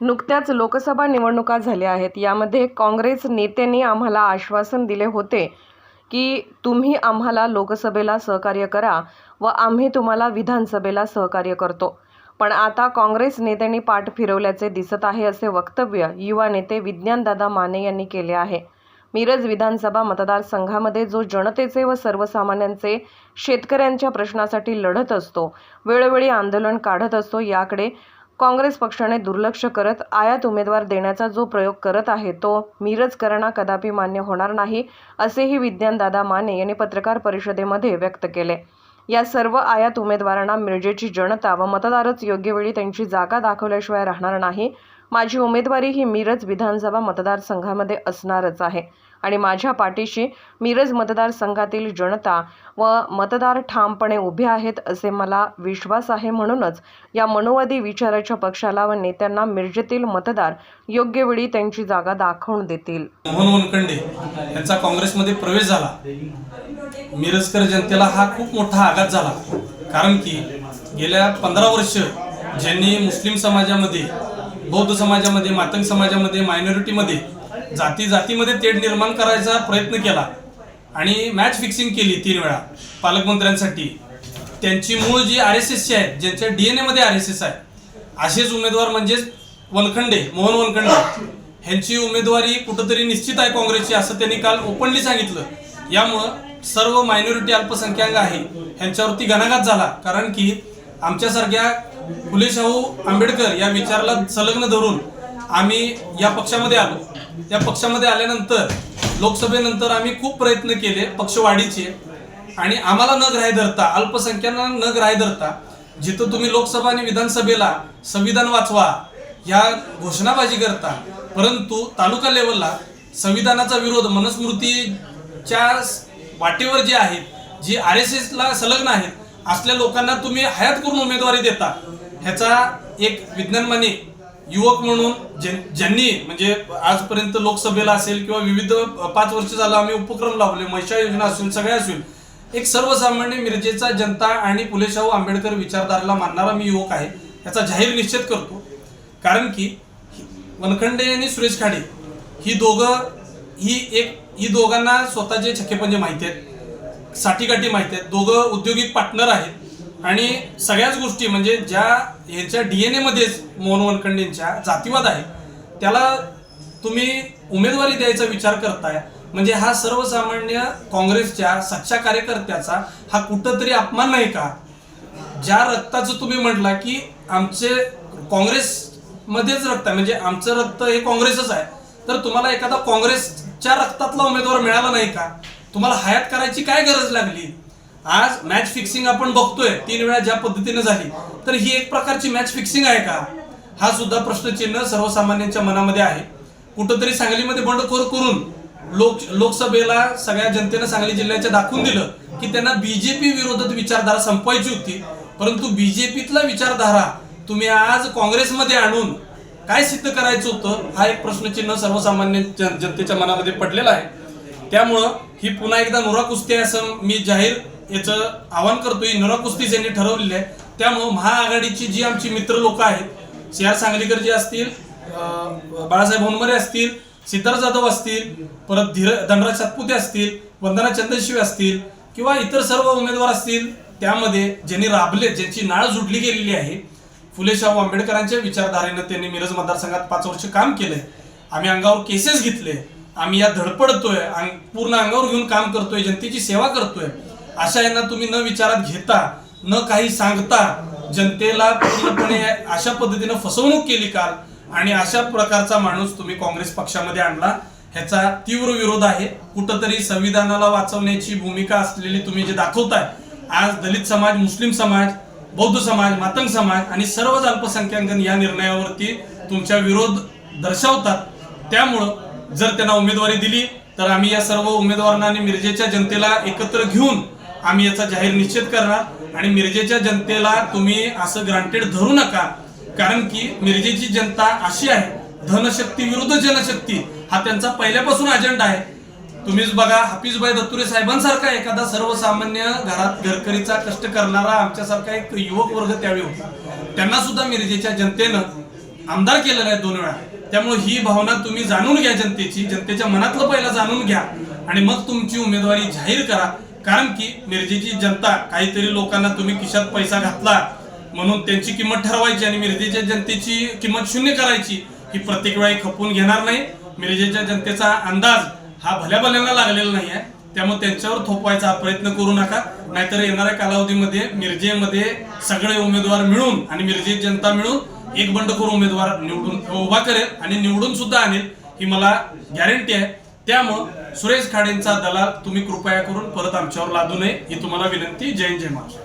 नुकत्याच लोकसभा निवडणुका झाल्या आहेत. यामध्ये काँग्रेस नेत्यांनी आम्हाला आश्वासन दिले होते की तुम्ही आम्हाला लोकसभेला सहकार्य करा व आम्ही तुम्हाला विधानसभेला सहकार्य करतो. पण आता काँग्रेस नेत्यांनी पाठ फिरवल्याचे दिसत आहे असे वक्तव्य युवा नेते विज्ञानदादा माने यांनी केले आहे. मिरज विधानसभा मतदारसंघामध्ये जो जनतेचे व सर्वसामान्यांचे शेतकऱ्यांच्या प्रश्नासाठी लढत असतो वेळोवेळी आंदोलन काढत असतो याकडे काँग्रेस पक्षाने दुर्लक्ष करत आयात उमेदवार देण्याचा जो प्रयोग करत आहे तो मिरजकरांना कदापि मान्य होणार नाही असेही विज्ञानदादा माने यांनी पत्रकार परिषदेमध्ये व्यक्त केले. या सर्व आयात उमेदवारांना मिरजेची जनता व मतदारच योग्य वेळी त्यांची जागा दाखवल्याशिवाय राहणार नाही. माझी उमेदवारी ही मिरज विधानसभा मतदारसंघामध्ये असणारच आहे. आणि माझ्या पाठीशी मिरज मतदारसंघातील जनता व मतदार ठामपणे उभे आहेत असे मला विश्वास आहे म्हणूनच या मनोवादी विचाराच्या पक्षाला व नेत्यांना मिरजेतील मतदार योग्य वेळी त्यांची जागा दाखवून देतील. मोहन वनखंडे यांचा काँग्रेसमध्ये प्रवेश झाला. मिरजकर जनतेला हा खूप मोठा आघात झाला. कारण की गेल्या पंधरा वर्ष ज्यांनी मुस्लिम समाजामध्ये बौद्ध समाजामध्ये मातंग समाजामध्ये मायनॉरिटीमध्ये जाती जातीमध्ये तेढ निर्माण करायचा प्रयत्न केला. आणि मॅच फिक्सिंग केली तीन वेळा पालकमंत्र्यांसाठी. त्यांची मूळ जी आर एस एसची आहेत ज्यांच्या डी एन एमध्ये आर एस एस आहे असेच उमेदवार म्हणजेच वनखंडे मोहन वनखंडे. ह्यांची उमेदवारी कुठंतरी निश्चित आहे काँग्रेसची असं त्यांनी काल ओपनली सांगितलं. यामुळं सर्व मायनॉरिटी अल्पसंख्याक आहे ह्यांच्यावरती घणाघात झाला. कारण की आमच्यासारख्या फुले शाहू आंबेडकर या विचाराला संलग्न धरून आम्ही या पक्षामध्ये आलो. या पक्षामध्ये आल्यानंतर लोकसभेनंतर आम्ही खूप प्रयत्न केले पक्षवाढीचे. आणि आम्हाला न ग्राह्य धरता अल्पसंख्याकांना न ग्राह्य धरता जिथं तुम्ही लोकसभा आणि विधानसभेला संविधान वाचवा ह्या घोषणाबाजी करता. परंतु तालुका लेवलला संविधानाचा विरोध मनस्मृतीच्या वाटेवर जे आहेत जी आर एस एसला संलग्न आहेत असल्या लोकांना तुम्ही हयात करून उमेदवारी देता. ह्याचा एक विज्ञानमानी युवक म्हणून ज्यां- ज्यांनी म्हणजे आजपर्यंत लोकसभेला असेल किंवा विविध पाच वर्ष झालं आम्ही उपक्रम लावले महिषा योजना असेल सगळ्या असेल. एक सर्वसामान्य मिरजेचा जनता आणि फुले शाहू आंबेडकर विचारधारेला मानणारा मी युवक आहे याचा जाहीर निश्चित करतो. कारण की वनखंडे आणि सुरेश खाडे ही दोघं ही एक ही दोघांना स्वतःचे छक्केपंजे माहिती आहेत साठीकाठी माहिती आहेत दोघं औद्योगिक पार्टनर आहेत. आणि सगळ्याच गोष्टी म्हणजे ज्या ह्याच्या डी एन एमध्येच मोहन वनखंडेंच्या जातीवाद आहे त्याला तुम्ही उमेदवारी द्यायचा विचार करताय. म्हणजे हा सर्वसामान्य काँग्रेसच्या सच्चा कार्यकर्त्याचा हा कुठंतरी अपमान नाही का? ज्या रक्ताचं तुम्ही म्हटला की आमचे काँग्रेसमध्येच रक्त आहे म्हणजे आमचं रक्त हे काँग्रेसच आहे तर तुम्हाला एखादा काँग्रेसच्या रक्तातला उमेदवार मिळाला नाही का? तुम्हाला हयात करायची काय गरज लागली? आज मॅच फिक्सिंग आपण बघतोय तीन वेळा ज्या पद्धतीने झाली तर ही एक प्रकारची मॅच फिक्सिंग आहे का? हा सुद्धा प्रश्नचिन्ह सर्वसामान्यांच्या मनामध्ये आहे. कुठंतरी सांगलीमध्ये बंडखोर करून लोक लोकसभेला सगळ्या जनतेनं सांगली जिल्ह्याच्या दाखवून दिलं की त्यांना बीजेपी विरोधात विचारधारा संपवायची होती. परंतु बीजेपीतला विचारधारा तुम्ही आज काँग्रेसमध्ये आणून काय सिद्ध करायचं होतं हा एक प्रश्नचिन्ह सर्वसामान्य जन- जनतेच्या मनामध्ये पडलेला आहे. त्यामुळं ही पुन्हा एकदा नुरा कुस्ती आहे असं मी जाहीर याचं आवाहन करतोय नरा कुस्तीच यांनी ठरवलेली आहे. त्यामुळं महाआघाडीची जी आमची मित्र लोक आहेत सी आर सांगलीकर जे असतील बाळासाहेब होनमरे असतील सिद्धार्थ जाधव असतील परत धीर धनराज सातपुते असतील वंदना चंद्रशिवे असतील किंवा इतर सर्व उमेदवार असतील त्यामध्ये ज्यांनी राबले ज्यांची नाळ जुडली गेलेली आहे फुले शाहू आंबेडकरांच्या विचारधारेनं त्यांनी मिरज मतदारसंघात पाच वर्ष काम केलंय. आम्ही अंगावर केसेस घेतले आम्ही या धडपडतोय पूर्ण अंगावर घेऊन काम करतोय जनतेची सेवा करतोय. अशा यांना तुम्ही न विचारात घेता न काही सांगता जनतेला पूर्णपणे अशा पद्धतीनं फसवणूक केली काल आणि अशा प्रकारचा माणूस तुम्ही काँग्रेस पक्षामध्ये आणला. ह्याचा तीव्र विरोध आहे. कुठंतरी संविधानाला वाचवण्याची भूमिका असलेली तुम्ही जे दाखवताय आज दलित समाज मुस्लिम समाज बौद्ध समाज मातंग समाज आणि सर्वच अल्पसंख्याकन या निर्णयावरती तुमच्या विरोध दर्शवतात. त्यामुळं जर त्यांना उमेदवारी दिली तर आम्ही या सर्व उमेदवारांना आणि मिरजेच्या जनतेला एकत्र घेऊन आम्ही याचा जाहीर निश्चित करणार. आणि मिरजेच्या जनतेला तुम्ही असं ग्रांटेड धरू नका. कारण की मिरजेची जनता अशी आहे धनशक्ती विरुद्ध जनशक्ती हा त्यांचा पहिल्यापासून अजेंडा आहे. तुम्हीच बघा हाफिजभाई दत्तुरे साहेबांसारखा एखादा सर्वसामान्य घरात घरकरीचा कष्ट करणारा आमच्यासारखा एक युवक वर्ग त्यावेळी होता. त्यांना सुद्धा मिरजेच्या जनतेनं आमदार केलेला आहे दोन वेळा. त्यामुळे ही भावना तुम्ही जाणून घ्या जनतेची जनतेच्या मनातलं पहिला जाणून घ्या. आणि मग तुमची उमेदवारी जाहीर करा. कारण की मिरजेची जनता काहीतरी लोकांना तुम्ही खिशात पैसा घातला म्हणून त्यांची किंमत ठरवायची आणि मिरजेच्या जनतेची किंमत शून्य करायची ही प्रत्येक वेळी खपवून घेणार नाही. मिरजेच्या जनतेचा अंदाज हा भल्या भल्याला लागलेला नाही आहे त्यामुळे त्यांच्यावर थोपवायचा प्रयत्न करू नका. नाहीतर येणाऱ्या कालावधीमध्ये मिरजेमध्ये सगळे उमेदवार मिळून आणि मिरजे जनता मिळून एक बंडखोर उमेदवार निवडून उभा करेल आणि निवडून सुद्धा आणेल ही मला गॅरंटी आहे. त्यामुळं सुरेश खाडेंचा दलाल तुम्ही कृपया करून परत आमच्यावर लादू नये ही तुम्हाला विनंती. जय जय महाराष्ट्र.